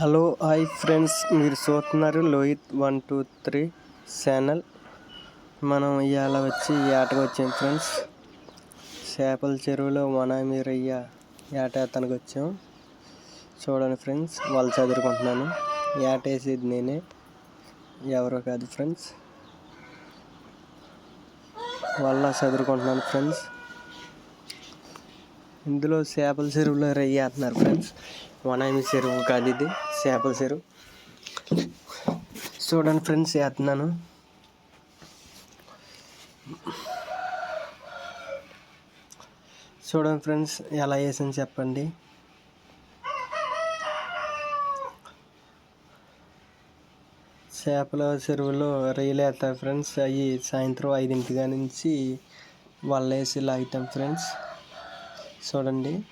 Hello hi friends. మీరు చూస్తున్నారు Lohith one two three channel మనం ఇవాళ వచ్చి ఏటకు వచ్చాం ఫ్రెండ్స్. చేపల చెరువులో మన మీరయ్య ఏట అతనికి వచ్చాం. చూడండి ఫ్రెండ్స్ వాళ్ళు చదువుకుంటున్నాను. ఏట వేసేది నేనే. ఎవరో కాదు ఫ్రెండ్స్. వాళ్ళ చదువుకుంటున్నాను ఫ్రెండ్స్. ఇందులో చేపల చెరువులో రయ్య వేస్తున్నారు ఫ్రెండ్స్ వనామి చెరువు కాదు ఇది చేపల చెరువు. చూడండి ఫ్రెండ్స్ వేస్తున్నాను చూడండి ఫ్రెండ్స్ ఎలా వేసాను చెప్పండి. చేపల చెరువులో రొయ్యలు వేస్తారు ఫ్రెండ్స్ అవి సాయంత్రం ఐదింటిగా నుంచి వల్ల వేసి లాగుతాం ఫ్రెండ్స్ చూడండి.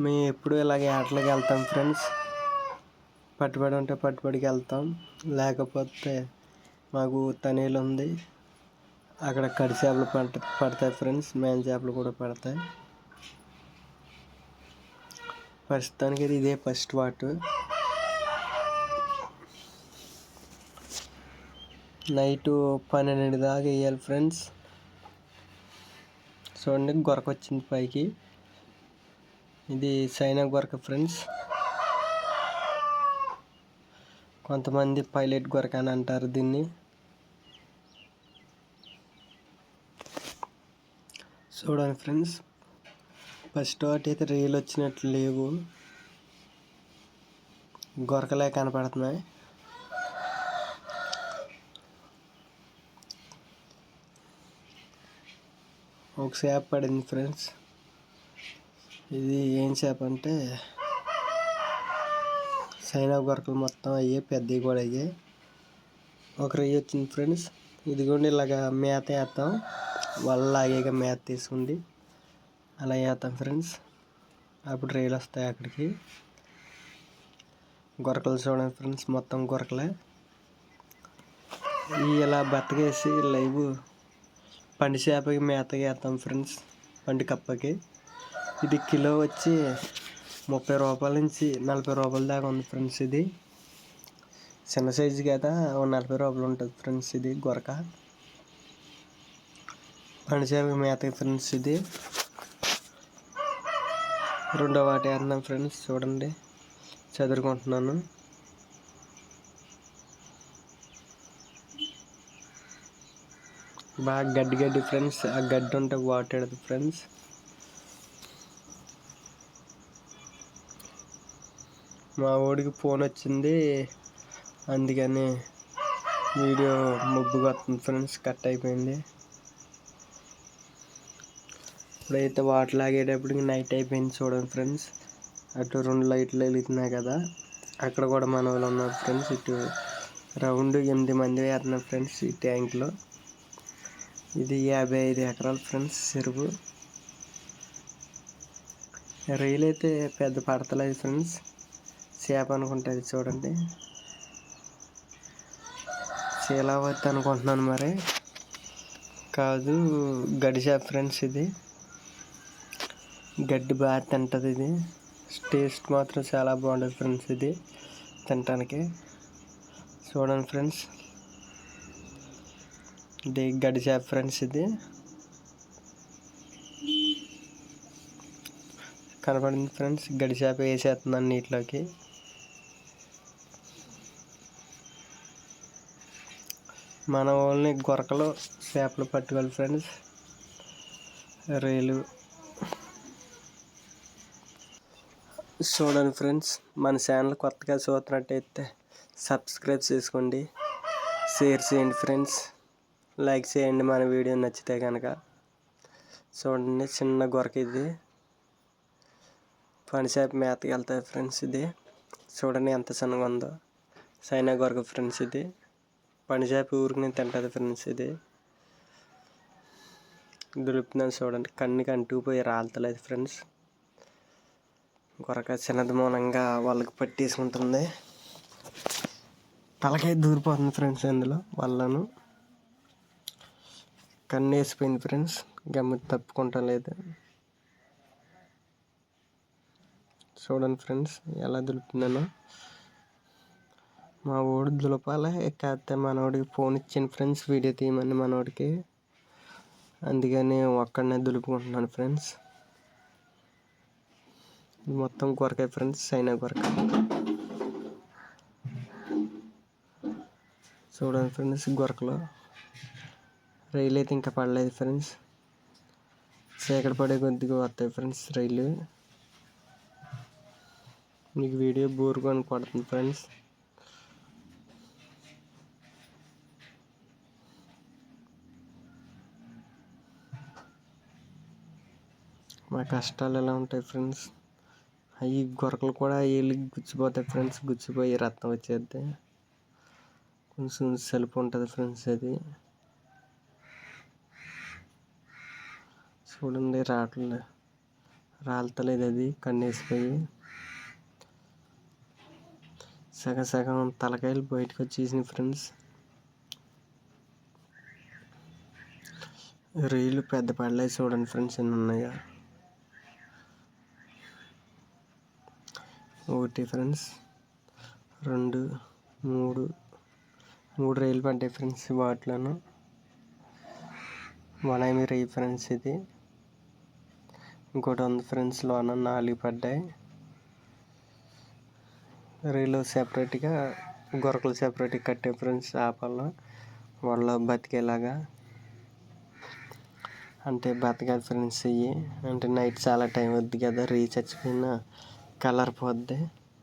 మేము ఎప్పుడు ఇలాగే ఆటలకి వెళ్తాం ఫ్రెండ్స్. పట్టుబడి ఉంటే పట్టుబడికి వెళ్తాం. లేకపోతే మాకు తనీలు ఉంది. అక్కడ కడి చేపలు పంట పడతాయి ఫ్రెండ్స్. మేన్ చేపలు కూడా పడతాయి. ప్రస్తుతానికి ఇదే ఫస్ట్ వాటు. నైటు పన్నెండు దాకా వేయాలి ఫ్రెండ్స్. చూడండి గొరకొచ్చింది పైకి. ఇది చైనా గొరక ఫ్రెండ్స్. కొంతమంది పైలట్ గొరక అని అంటారు దీన్ని. చూడండి ఫ్రెండ్స్ ఫస్ట్ ఒకటి అయితే రీల్ వచ్చినట్లు లేవు. గొరకలే కనపడుతున్నాయి. ఒక చేప పడింది ఫ్రెండ్స్. ఇది ఏం చేప అంటే సైనా గొరకలు మొత్తం అయ్యాయి పెద్దవి కూడా అయ్యాయి ఒక రొయ్య వచ్చింది ఫ్రెండ్స్. ఇదిగోండి ఇలాగ మేత వేస్తాం వాళ్ళ అయ్యాక మేత తీసుకుండి అలా వేస్తాం ఫ్రెండ్స్. అప్పుడు రైలు వస్తాయి అక్కడికి. గొరకలు చూడండి ఫ్రెండ్స్ మొత్తం గొరకలే. ఇలా బతకేసి లైవ్ పండి చేపకి మేతకి వేస్తాం ఫ్రెండ్స్ పండి కప్పకి. ఇది కిలో వచ్చి ముప్పై రూపాయల నుంచి నలభై రూపాయల దాకా ఉంది ఫ్రెండ్స్ ఇది. చిన్న సైజు కదా నలభై రూపాయలు ఉంటుంది ఫ్రెండ్స్ ఇది గొరక. పండి చేపకి మేతకి ఫ్రెండ్స్ ఇది. రెండో వాటి వేస్తున్నాం ఫ్రెండ్స్ చూడండి. చదువుకుంటున్నాను బాగా గడ్డి గడ్డి ఫ్రెండ్స్ ఆ గడ్డి ఉంటే వాటర్ ఫ్రెండ్స్ మా ఊడికి ఫోన్ వచ్చింది. అందుకని వీడియో ముబ్బుగా వస్తుంది ఫ్రెండ్స్ కట్ అయిపోయింది. ఇప్పుడైతే వాటర్ లాగేటప్పటికి నైట్ అయిపోయింది చూడండి ఫ్రెండ్స్ అటు రెండు లైట్లు వెలుగుతున్నాయి కదా. అక్కడ కూడా మన వాళ్ళు ఉన్నారు ఫ్రెండ్స్ ఇటు రౌండ్ ఎనిమిది మంది వేస్తున్నారు ఫ్రెండ్స్ ఈ ట్యాంక్లో ఇది యాభై ఐదు ఎకరాలు ఫ్రెండ్స్ చెరువు. రొయ్యలు అయితే పెద్ద పడతలేదు ఫ్రెండ్స్. చేప అనుకుంటుంది చూడండి. శీలావతి అనుకుంటున్నాను మరి. కాదు గడి చేప ఫ్రెండ్స్ ఇది. గడ్డి బాగా తింటుంది ఇది. టేస్ట్ మాత్రం చాలా బాగుంటుంది ఫ్రెండ్స్ ఇది తినటానికి. చూడండి ఫ్రెండ్స్. ఇది గడి చేప ఫ్రెండ్స్ ఇది. కనపడింది ఫ్రెండ్స్ గడి చేప వేసేస్తున్నాను నీటిలోకి. మన ఓన్లీ గొరకలు చేపలు పట్టుకోవాలి ఫ్రెండ్స్. రేలు. చూడండి ఫ్రెండ్స్ మన ఛానల్ కొత్తగా చూస్తున్నట్టయితే సబ్స్క్రైబ్ చేసుకోండి. షేర్ చేయండి ఫ్రెండ్స్. లైక్ చేయండి మన వీడియో నచ్చితే కనుక. చూడండి చిన్న గొరక ఇది. పనిసేపు మేతకి వెళ్తాయి ఫ్రెండ్స్ ఇది. చూడండి ఎంత చిన్నగా ఉందో. సైనా గొరక ఫ్రెండ్స్ ఇది. పనిసేపు ఊరికి తింటుంది ఫ్రెండ్స్ ఇది. దొరుకుతుందని చూడండి. కన్నుకి అంటుకుపోయి రాలతలేదు ఫ్రెండ్స్. గొరక చిన్నది మౌనంగా వాళ్ళకి పట్టేసుకుంటుంది. తలకాయ దూరిపోతుంది ఫ్రెండ్స్ అందులో వాళ్ళను కన్ను వేసిపోయింది ఫ్రెండ్స్ గమ్ము తప్పుకుంటా లేదు. చూడండి ఫ్రెండ్స్ ఎలా దులుపుతున్నానో. మా ఊడు దులపాలి? కాకపోతే మనోడికి ఫోన్ ఇచ్చాను ఫ్రెండ్స్ వీడియో తీయమని మనోడికి. అందుకని ఒక్కడనే దులుపుకుంటున్నాను ఫ్రెండ్స్. మొత్తం కొరకాయ ఫ్రెండ్స్ చైనా కొరక. చూడండి ఫ్రెండ్స్ గొరకలో రైలు అయితే ఇంకా పడలేదు ఫ్రెండ్స్. చీకటి పడే కొద్దిగా వస్తాయి ఫ్రెండ్స్ రైలు. మీకు వీడియో బోర్ కొని కొడుతుంది ఫ్రెండ్స్. మా కష్టాలు ఎలా ఉంటాయి ఫ్రెండ్స్? అవి గొరకలు కూడా వెళ్ళి గుచ్చిపోతాయి ఫ్రెండ్స్. గుచ్చిపోయి రత్నం వచ్చేద్ది. కొంచెం సెల్ఫ్ ఉంటుంది ఫ్రెండ్స్ అది. చూడండి రావట్లే రాలతలేదు అది కన్నేసిపోయి సగం సగం తలకాయలు బయటకు వచ్చేసినాయి ఫ్రెండ్స్. రొయ్యలు పెద్ద పడలే చూడండి ఫ్రెండ్స్ ఎన్ని ఉన్నాయా. ఒకటి ఫ్రెండ్స్. రెండు మూడు. మూడు రైలు పడ్డాయి ఫ్రెండ్స్ వాటిలోను. వన్ ఐమి రైలు ఫ్రెండ్స్ ఇది. ఇంకోటి ఉంది ఫ్రెండ్స్ లోన నాలుగు పడ్డాయి. రీలు సెపరేట్గా గొరకలు సెపరేట్గా కట్టే ఫ్రెండ్స్ చేపల్లో. వాళ్ళు బతికేలాగా. అంటే బతకాలి ఫ్రెండ్స్ ఇవి అంటే నైట్ చాలా టైం వద్దు కదా రీచ్ చచ్చిపోయిన కలర్ పోద్ది.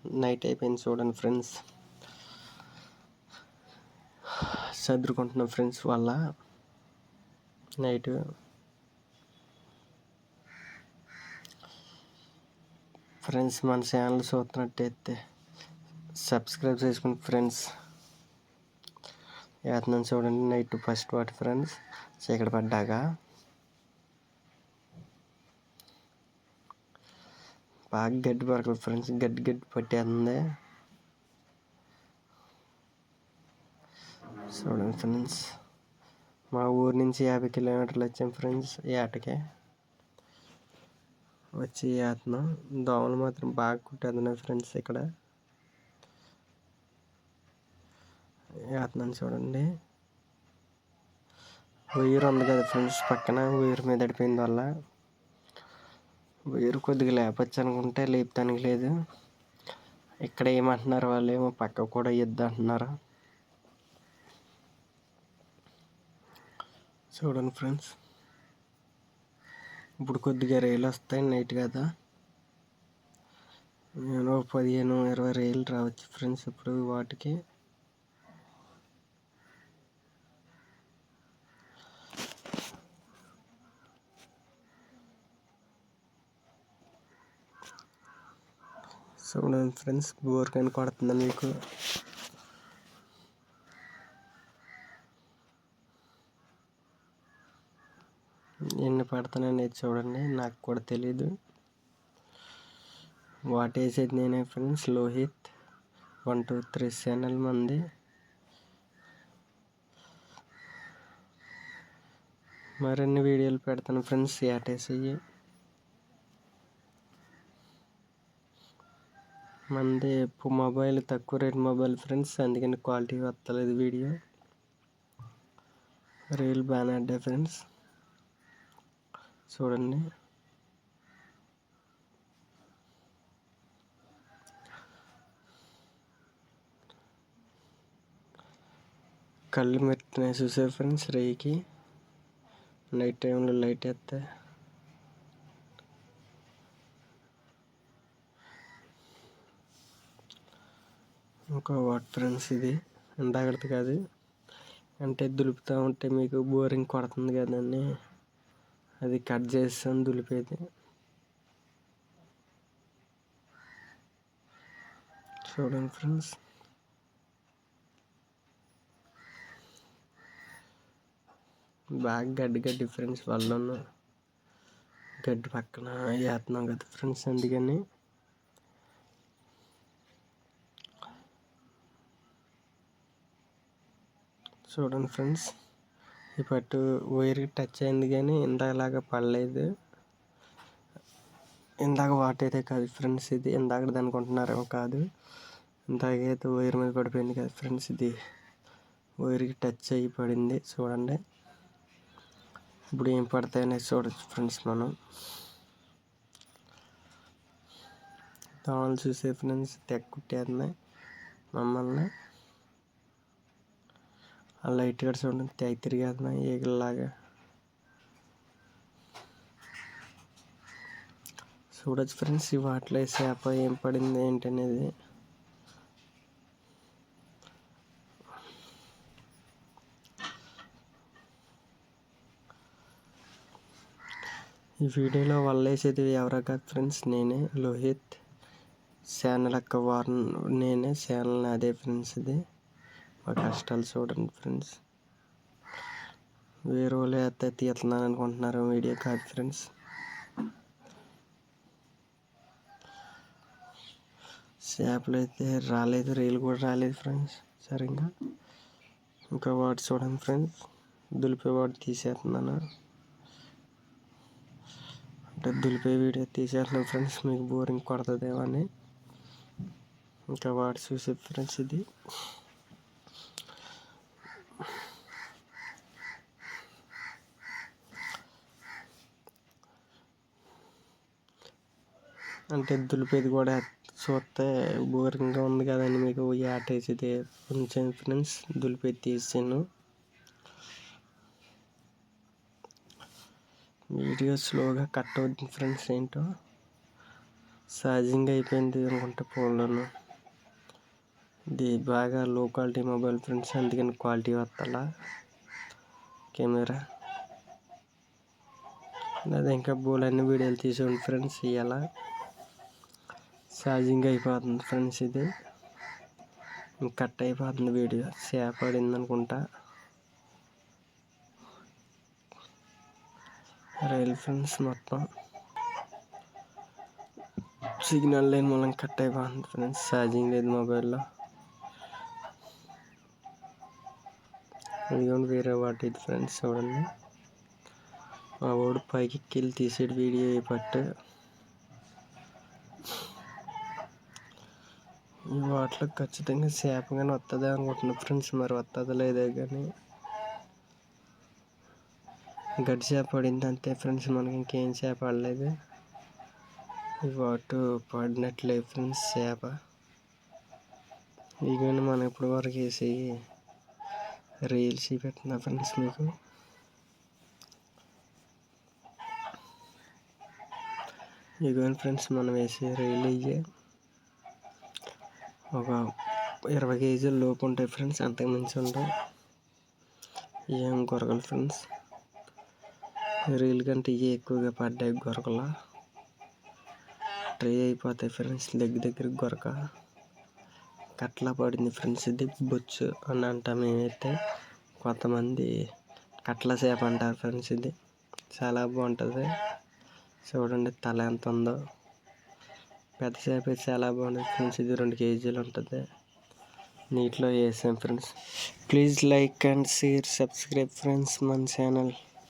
నైట్ అయిపోయింది చూడండి ఫ్రెండ్స్ చదురుకుంటున్నాం ఫ్రెండ్స్ వల్ల నైట్ ఫ్రెండ్స్ మన ఛానల్ చూస్తున్నట్టయితే సబ్స్క్రైబ్ చేసుకుని ఫ్రెండ్స్. వేస్తున్నాను చూడండి నైట్ ఫస్ట్ వాటి ఫ్రెండ్స్. చీకటి పడ్డాక. బాగా గడ్డి పరకలు ఫ్రెండ్స్ గడ్డి గడ్డి పట్టేస్తుంది. చూడండి ఫ్రెండ్స్ మా ఊరు నుంచి యాభై కిలోమీటర్లు వచ్చాం ఫ్రెండ్స్ ఏటకే వచ్చి వేస్తున్నాం దోమలు మాత్రం బాగా కుట్టేస్తున్నాయి ఫ్రెండ్స్ ఇక్కడ. వేస్తున్నాను చూడండి. ఉయ్యూరు ఉంది కదా ఫ్రెండ్స్ పక్కన వైర్ మీద పడిపోయింది వల్ల. వేరు కొద్దిగా లేపచ్చు అనుకుంటే లేపుతానికి లేదు. ఇక్కడ ఏమంటున్నారు వాళ్ళు ఏమో పక్క కూడా ఇద్దు అంటున్నారు చూడండి ఫ్రెండ్స్. ఇప్పుడు కొద్దిగా రైలు వస్తాయి నైట్ కదా. నేను పదిహేను ఇరవై రైలు రావచ్చు ఫ్రెండ్స్ ఇప్పుడు వాటికి. చూడండి ఫ్రెండ్స్ బోర్ కానీ కొడుతుందా మీకు. ఎన్ని చూడండి నాకు కూడా తెలీదు. వాట్ వేసేది నేనే friends Lohith. One two three channel మంది. మరిన్ని వీడియోలు పెడతాను ఫ్రెండ్స్ యాటేసేయి మనది మొబైల్ తక్కువ రేట్ మొబైల్ ఫ్రెండ్స్ అందుకని క్వాలిటీ వస్తలేదు వీడియో. రీల్ బాగానే అడ్డా ఫ్రెండ్స్. చూడండి. కళ్ళు మెట్టినాయి చూసే ఫ్రెండ్స్ రేయికి నైట్ టైంలో లైట్ వేస్తే. ఒక వాట్ ఫ్రెండ్స్ ఇది. ఇందాకటి కాదు అంటే దులుపుతూ ఉంటే మీకు బోరింగ్ కొడుతుంది కదండి. అది కట్ చేస్తాను దులిపేది. చూడండి ఫ్రెండ్స్. బాగా గడ్డి గడ్డి ఫ్రెండ్స్ వాళ్ళను గడ్డి పక్కన వేస్తున్నాం కదా ఫ్రెండ్స్ అందుకని. చూడండి ఫ్రెండ్స్. ఈ పట్టు వైర్ టచ్ అయింది కానీ ఇందాకలాగా పడలేదు. ఇందాక వాటర్ అయితే కాదు ఫ్రెండ్స్ ఇది. ఇందాక అనుకుంటున్నారేమో కాదు. ఇందాకైతే వైర్ మీద పడిపోయింది కదా ఫ్రెండ్స్ ఇది. వైర్కి టచ్ అయ్యి పడింది. చూడండి. ఇప్పుడు ఏం పడతాయనేది చూడొచ్చు ఫ్రెండ్స్ మనం. దోమలు చూసే ఫ్రెండ్స్ తెగ కుట్టేస్తున్నాయి మమ్మల్ని. ఆ లైట్ కూడా చూడండి తెగ తిరిగేస్తున్నా ఈగల్లాగా. చూడొచ్చు ఫ్రెండ్స్ ఈ వాటిలో చేప ఏం పడింది ఏంటనేది. ఈ వీడియోలో వల్లేసేది ఎవరో కాదు ఫ్రెండ్స్ నేనే లోహిత్. ఛానల్ అక్క వార్న్ నేనే ఛానల్ అదే ఫ్రెండ్స్ ఇది. మా కష్టాలు చూడండి ఫ్రెండ్స్. వేరే వాళ్ళు అయితే తీస్తున్నాను అనుకుంటున్నారు వీడియో కాదు ఫ్రెండ్స్. చేపలు అయితే రాలేదు రీలు కూడా రాలేదు ఫ్రెండ్స్ సరిగ్గా. ఇంకా వాడు చూడండి ఫ్రెండ్స్ దులిపే వాడు తీసేస్తున్నాను. అంటే దులిపే వీడియో తీసేస్తున్నాను ఫ్రెండ్స్ మీకు బోరింగ్ కొడుతుందేమో అని. ఇంకా వాడు చూసే ఫ్రెండ్స్ ఇది. అంటే దులిపేది కూడా చూస్తే బోరింగ్గా ఉంది కదండి మీకు. యాట వేసేది కొంచెం ఫ్రెండ్స్ దులిపేది తీసాను వీడియో స్లోగా కట్ అవుతుంది ఫ్రెండ్స్ ఏంటో. ఛార్జింగ్ అయిపోయింది అనుకుంటా ఫోన్లోను. ఇది బాగా లో క్వాలిటీ మొబైల్ ఫ్రెండ్స్ అందుకని క్వాలిటీ వస్తలా. కెమెరా. అదే ఇంకా బోల్ అన్ని వీడియోలు తీసుకోండి ఫ్రెండ్స్ ఇవాళ ఛార్జింగ్ అయిపోతుంది ఫ్రెండ్స్ ఇది. కట్ అయిపోతుంది వీడియో సేపడింది అనుకుంటా. రైల్ ఫ్రెండ్స్ మొత్తం. సిగ్నల్ లేని మూలం కట్ అయిపోతుంది ఫ్రెండ్స్ ఛార్జింగ్ లేదు మొబైల్లో ఇదిగోండి వేరే వాటి ఫ్రెండ్స్ చూడండి. మా వాడు పైకి ఎక్కి తీసేది వీడియో పట్టు ఈ వాటిలో ఖచ్చితంగా చేప కానీ వస్తుంది అనుకుంటున్నా ఫ్రెండ్స్ మరి వస్తుందో లేదో కానీ. గడ్డి చేప పడింది అంతే ఫ్రెండ్స్ మనకి ఇంకేం చేప పడలేదు. ఈ వాటు పడినట్లే ఫ్రెండ్స్ చేప. ఇవన్నీ మనం ఇప్పటి వరకు వేసి రీల్స్ పెట్టిన ఫ్రెండ్స్ మీకు. ఇదిగోండి ఫ్రెండ్స్ మనం వేసే రీల్ ఇయ్యే. ఒక ఇరవై కేజీల లోపు ఉంటాయి ఫ్రెండ్స్ అంతకు మించి ఉంటాయి ఏం గొరకలు ఫ్రెండ్స్? రీల్ కంటే ఇవి ఎక్కువగా పడ్డాయి గొరకల. ట్రై అయిపోతాయి ఫ్రెండ్స్ దగ్గర దగ్గర గొరక. కట్లా పడింది ఫ్రెండ్స్ ఇది బొచ్చు అని అంటాం మేమైతే కొంతమంది కట్ల సేప అంటారు ఫ్రెండ్స్ ఇది. చాలా బాగుంటుంది. చూడండి తల ఎంత ఉందో. పెద్ద చేప అయితే చాలా బాగుంటుంది ఫ్రెండ్స్. ఇది రెండు కేజీలు ఉంటుంది. నీటిలో వేసాం friends. Please like and share subscribe friends మన ఛానల్.